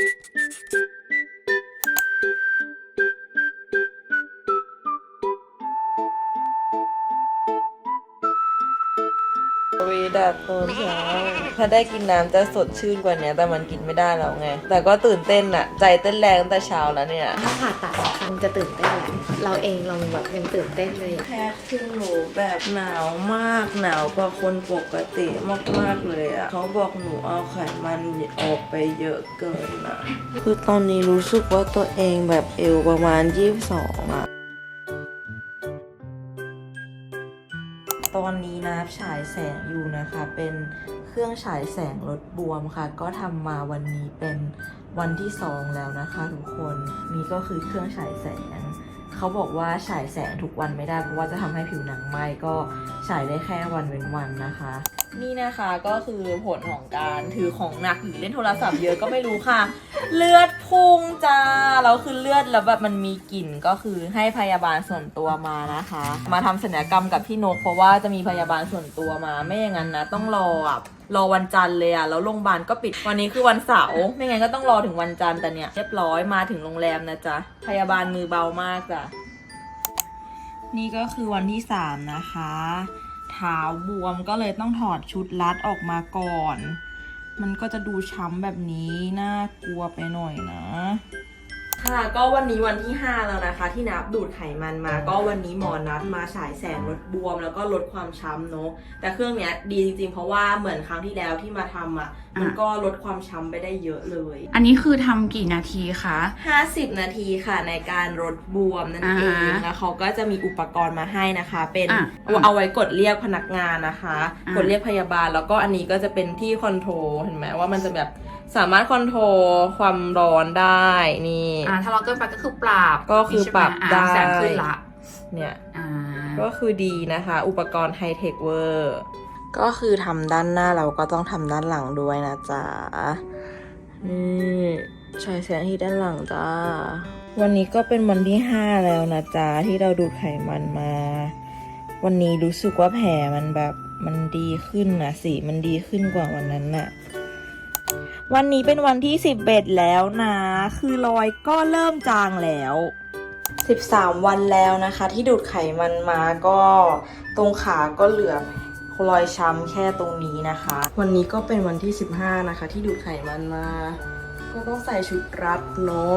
Thank you. วีดัดตอนเช้าถ้าได้กินน้ำจะสดชื่นกว่านี้แต่มันกินไม่ได้แล้วไง แต่ก็ตื่นเต้นอะใจเต้นแรงตั้งแต่เช้าแล้วเนี่ย ถ้าผ่าตัดสักครั้งจะตื่นเต้นไหมเราเองเราแบบยังตื่นเต้นเลยอะแพทย์ขึ้นหนูแบบหนาวมากหนาวกว่าคนปกติมากๆเลยอะเขาบอกหนูเอาไขมันออกไปเยอะเกินอะคือตอนนี้รู้สึกว่าตัวเองแบบเอวประมาณ 22อะ ตอนนี้นะฉายแสงอยู่นะคะ เป็นเครื่องฉายแสงลดบวมค่ะ ก็ทำมาวันนี้เป็นวันที่สองแล้วนะคะทุกคนนี่ก็คือเครื่องฉายแสงเขาบอกว่าฉายแสงทุกวันไม่ได้เพราะว่าจะทำให้ผิวหนังไหม้ก็ฉายได้แค่วันเว้นวันนะคะ นี่นะคะก็คือผลของการถือของหนักหรือเล่นโทรศัพท์เยอะก็ไม่รู้ค่ะ เลือดพุ่งจ้าแล้วคือเลือดแล้วแบบมันมีกลิ่นก็คือให้พยาบาลส่วนตัวมานะคะ มาทำศัลยกรรมกับพี่นกเพราะว่าจะมีพยาบาลส่วนตัวมา ไม่อย่างนั้นนะต้องรออะรอวันจันทร์เลยอะแล้วโรงพยาบาลก็ปิดวันนี้คือวันเสาร์ไม่งั้นก็ต้องรอถึงวันจันทร์แต่เนี่ยเรียบร้อยมาถึงโรงแรมนะจ๊ะพยาบาลมือเบามากจ้ะ นี่ก็คือวันที่สามนะคะเท้าบวมก็เลยต้องถอดชุดรัดออกมาก่อน มันก็จะดูช้ำแบบนี้น่ากลัวไปหน่อยนะ ค่ะก็วันนี้วันที่ 5 แล้วนะคะ ที่นับดูดไขมันมา ก็วันนี้หมอนัดมาฉายแสงลดบวม แล้วก็ลดความช้ำเนาะแต่เครื่องเนี้ยดีจริงๆ เพราะว่าเหมือนครั้งที่แล้วที่มาทำอะ มันก็ลดความช้ำไปได้เยอะเลย อันนี้คือทำกี่นาทีคะ 50 นาทีค่ะในการลดบวมนั่นเองอ่าฮะแล้วเขาก็จะมีอุปกรณ์มาให้นะคะ เป็นอะเอาเอาไว้กดเรียกพนักงานนะคะ อะกดเรียกพยาบาลแล้วก็อันนี้ก็จะเป็นที่คอนโทรลเห็นไหมว่ามันจะแบบ สามารถคอนโทรลความร้อนได้นี่ อ่าถ้าเราเกินไปก็คือปรับก็คือปรับใช่หมได้อ่าแสงขึ้นละเนี่ยอ่าก็คือดีนะคะ อุปกรณ์ไฮเทคเวอร์ก็คือทำด้านหน้าเราก็ต้องทำด้านหลังด้วยนะจ๊ะนี่ฉายแสงที่ด้านหลังจ้าวันนี้ก็เป็นวันที่ 5 แล้วนะจ๊ะที่เราดูดไขมันมา วันนี้รู้สึกว่าแผลมันแบบมันดีขึ้นนะสีมันดีขึ้นกว่าวันนั้นน่ะ วันนี้เป็นวันที่ 11 แล้วนะ คือรอยก็เริ่มจางแล้ว 13 วันแล้วนะคะ ที่ดูดไขมันมาก็ตรงขาก็เหลือรอยช้ำแค่ตรงนี้นะคะ วันนี้ก็เป็นวันที่ 15 นะคะ ที่ดูดไขมันมา ก็ต้องใส่ชุดรัดเนาะ